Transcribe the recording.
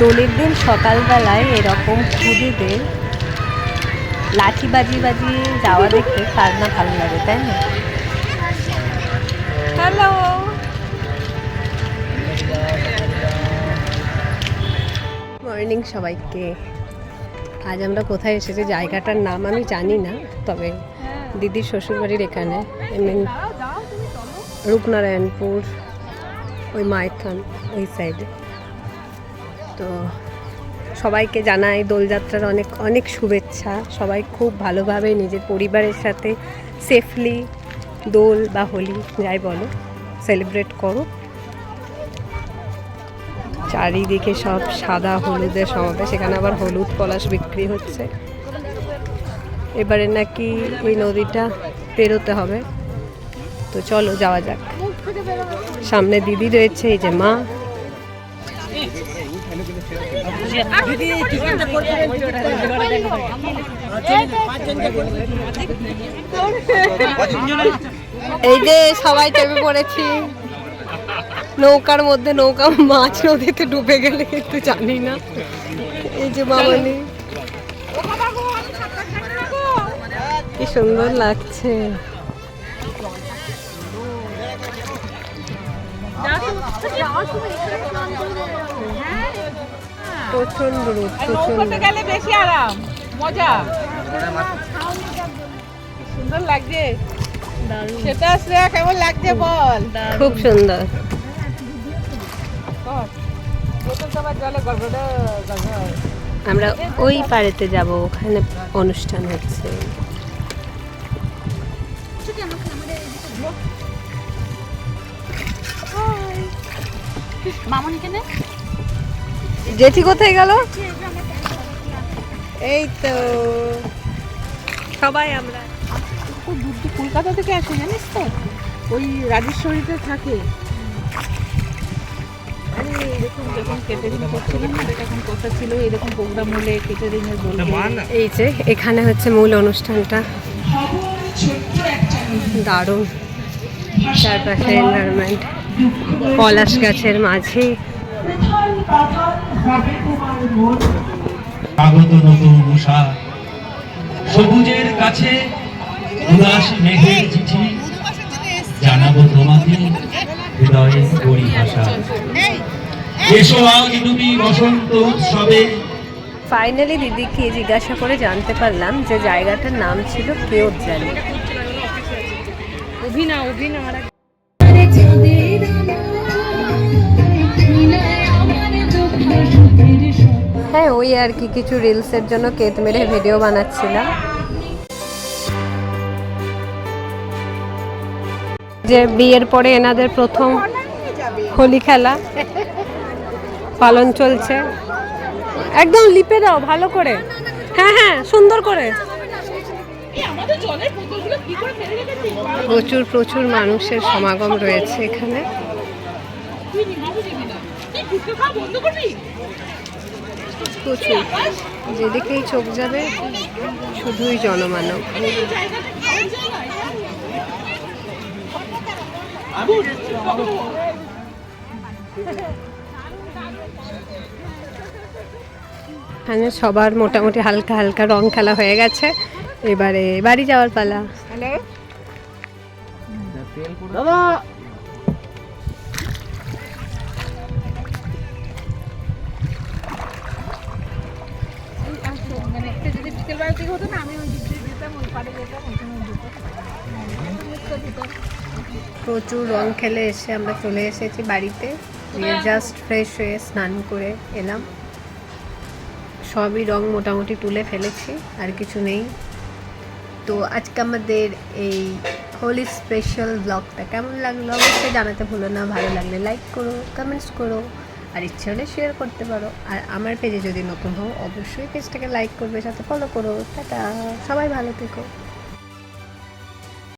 দোলের দিন সকালবেলায় এরকম খুদেদের লাঠি বাজি বাজিয়ে যাওয়া দেখে কার না ভালো লাগে তাই না? হ্যালো। মর্নিং সবাইকে। আজ আমরা কোথায় এসেছি জায়গাটার নাম আমি জানি না তবে দিদির শ্বশুরবাড়ির এখানে রূপনারায়ণপুর ওই মাইথন ওই সাইডে তো সবাইকে জানাই দোলযাত্রার অনেক অনেক শুভেচ্ছা। সবাই খুব ভালোভাবে নিজের পরিবারের সাথে সেফলি দোল বা হোলি যাই বলো সেলিব্রেট করো। চারিদিকে সব সাদা হলুদের সমাবেশ সেখানে আবার হলুদ পলাশ বিক্রি হচ্ছে। এবারে নাকি এই নদীটা পেরোতে হবে। তো চলো যাওয়া যাক। সামনে দিদি রয়েছে, এই যে মা। এই যে সবাই চেপে পড়েছি। নৌকার মধ্যে নৌকা, মাছ নদীতে ডুবে গেলে কিন্তু জানি না। এই যে মামনি কি সুন্দর লাগছে। প্রচণ্ড রোদ প্রচণ্ড। গেলে বেশি আরাম মজা। সুন্দর লাগছে। সেটা শ্রেয়া কেমন লাগছে বল? খুব সুন্দর। আমরা ওই পাড়েতে যাব ওখানে অনুষ্ঠান হচ্ছে। মামনি কেনে? জেঠি কোথায় গেল? এই তো। সবাই আমরা। খুব দূর দূর কলকাতা থেকে আসে জানিস তো? ওই রাজেশ্বরীতে থাকে। আরে এরকম যখন কেটারিং করছিলাম না তখন কথা ছিল এরকম প্রোগ্রাম হলে কেটারিং এর বলব এই যে এখানে হচ্ছে মূল অনুষ্ঠানটা। দারুণ। চারপাশে এনভায়রনমেন্ট পলাশ গাছের মাঝে। আগত নতুন উষা সবুজের কাছে উদাস মেঘের চিঠি জানাব তোমাকে হৃদয়ে পরিভাষা এসো আজ ডুবি বসন্ত উৎসবে। ফাইনালি দিদিকে জিজ্ঞাসা করে জানতে পারলাম যে জায়গাটার নাম ছিল কেওজালি অভিনা হ্যাঁ ওই আর কি, কিছু রিলসের জন্য কেত মেরে ভিডিও বানাচ্ছিলাম। যে বিয়ের পরে এনাদের প্রথম হোলি খেলা পালন চলছে। একদম লিপে দাও, ভালো করে। হ্যাঁ হ্যাঁ সুন্দর করে। প্রচুর প্রচুর মানুষের সমাগম রয়েছে এখানে। প্রচুর। যেদিকেই চোখ যাবে শুধুই জনমানব। এখানে সবার মোটামুটি হালকা হালকা রং খেলা হয়ে গেছে। এবারে বাড়ি যাওয়ার পালা। হ্যালো? মানে প্রচুর রং খেলে এসে আমরা চলে এসেছি বাড়িতে। জাস্ট ফ্রেশ হয়ে স্নান করে এলাম। সবই রং মোটামুটি তুলে ফেলেছি আর কিছু নেই। তো আজকে আমাদের এই হোলি স্পেশাল ব্লগটা কেমন লাগল? অবশ্যই জানাতে ভুলো না, ভালো লাগলে লাইক করো কমেন্টস করো, আর ইচ্ছে হলে শেয়ার করতে পারো। আর আমার পেজে যদি নতুন হও, অবশ্যই পেজটাকে লাইক করবে, সাথে ফলো করো। টাটা! সবাই ভালো থেকো।